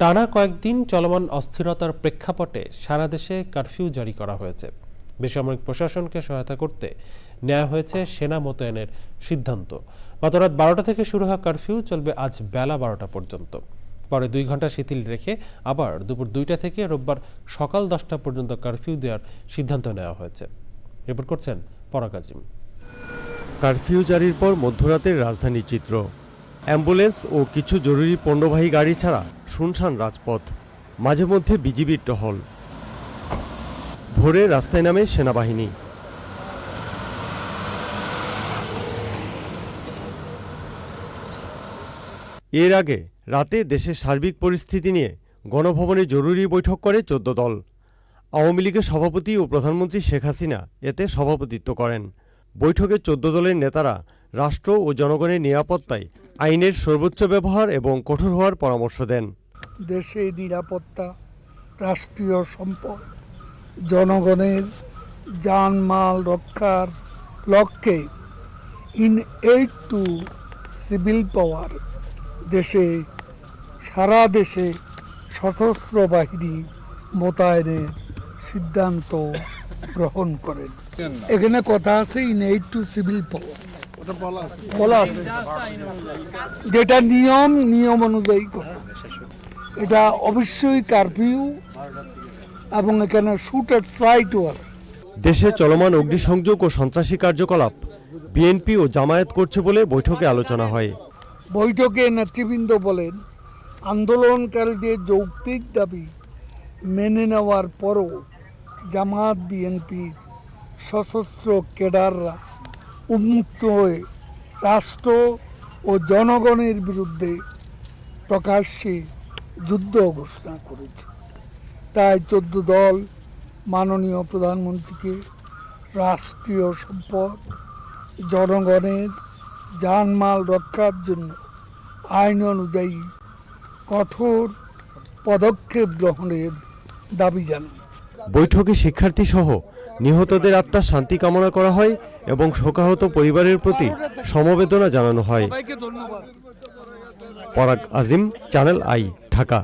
টানা কয়েকদিন চলমান অস্থিরতার প্রেক্ষাপটে সারা দেশে কারফিউ জারি করা হয়েছে। বেসামরিক প্রশাসনকে সহায়তা করতে নেওয়া হয়েছে সেনা মোতায়েনের সিদ্ধান্ত। গতরাত বারোটা থেকে শুরু হওয়া কারফিউ চলবে আজ বেলা বারোটা পর্যন্ত। পরে দুই ঘণ্টা শিথিল রেখে আবার দুপুর দুইটা থেকে রোববার সকাল দশটা পর্যন্ত কারফিউ দেওয়ার সিদ্ধান্ত নেওয়া হয়েছে। রিপোর্ট করছেন পরাগ আজিম। কারফিউ জারির পর মধ্যরাতের রাজধানীর চিত্র। অ্যাম্বুলেন্স ও কিছু জরুরি পণ্যবাহী গাড়ি ছাড়া শুনশান রাজপথ। মাঝে মধ্যে বিজিবির টহল। ভোরে রাস্তায় নামে সেনাবাহিনী। এর আগে রাতে দেশের সার্বিক পরিস্থিতি নিয়ে গণভবনে জরুরি বৈঠক করে চোদ্দ দল। আওয়ামী লীগের সভাপতি ও প্রধানমন্ত্রী শেখ হাসিনা এতে সভাপতিত্ব করেন। বৈঠকে চোদ্দ দলের নেতারা রাষ্ট্র ও জনগণের নিরাপত্তায় আইনের সর্বোচ্চ ব্যবহার এবং কঠোর হওয়ার পরামর্শ দেন। দেশের নিরাপত্তা, রাষ্ট্রীয় সম্পদ, জনগণের জানমাল রক্ষার লক্ষ্যে in aid to civil power দেশে, সারা দেশে সশস্ত্র বাহিনী মোতায়েনের সিদ্ধান্ত গ্রহণ করেন। এখানে কথা আছে in aid to civil power বলা আছে। যেটা নিয়ম নিয়ম অনুযায়ী করা। এটা অবশ্যই কারফিউ এবং এখানে শুট এট সাইটও আছে। দেশে চলমান অগ্নিসংযোগ ও সন্ত্রাসী কার্যকলাপ বিএনপি ও জামায়াত করছে বলে বৈঠকে আলোচনা হয়। বৈঠকে নেতৃবৃন্দ বলেন আন্দোলনকারীদের যৌক্তিক দাবি মেনে নেওয়ার পরও জামাত বিএনপির সশস্ত্র কেডাররা উন্মুক্ত হয়ে রাষ্ট্র ও জনগণের বিরুদ্ধে প্রকাশ্যে যুদ্ধ ঘোষণা করেছে। তাই চোদ্দ দল মাননীয় প্রধানমন্ত্রীকে রাষ্ট্রীয় সম্পদ, জনগণের জানমাল রক্ষার জন্য আইন অনুযায়ী কঠোর পদক্ষেপ গ্রহণের দাবি জানান। বৈঠকে শিক্ষার্থী সহ নিহতদের আত্মার শান্তি কামনা করা হয় এবং শোকাহত পরিবারের প্রতি সমবেদনা জানানো হয়। পরাগ আজিম চ্যানেল আই ঢাকা।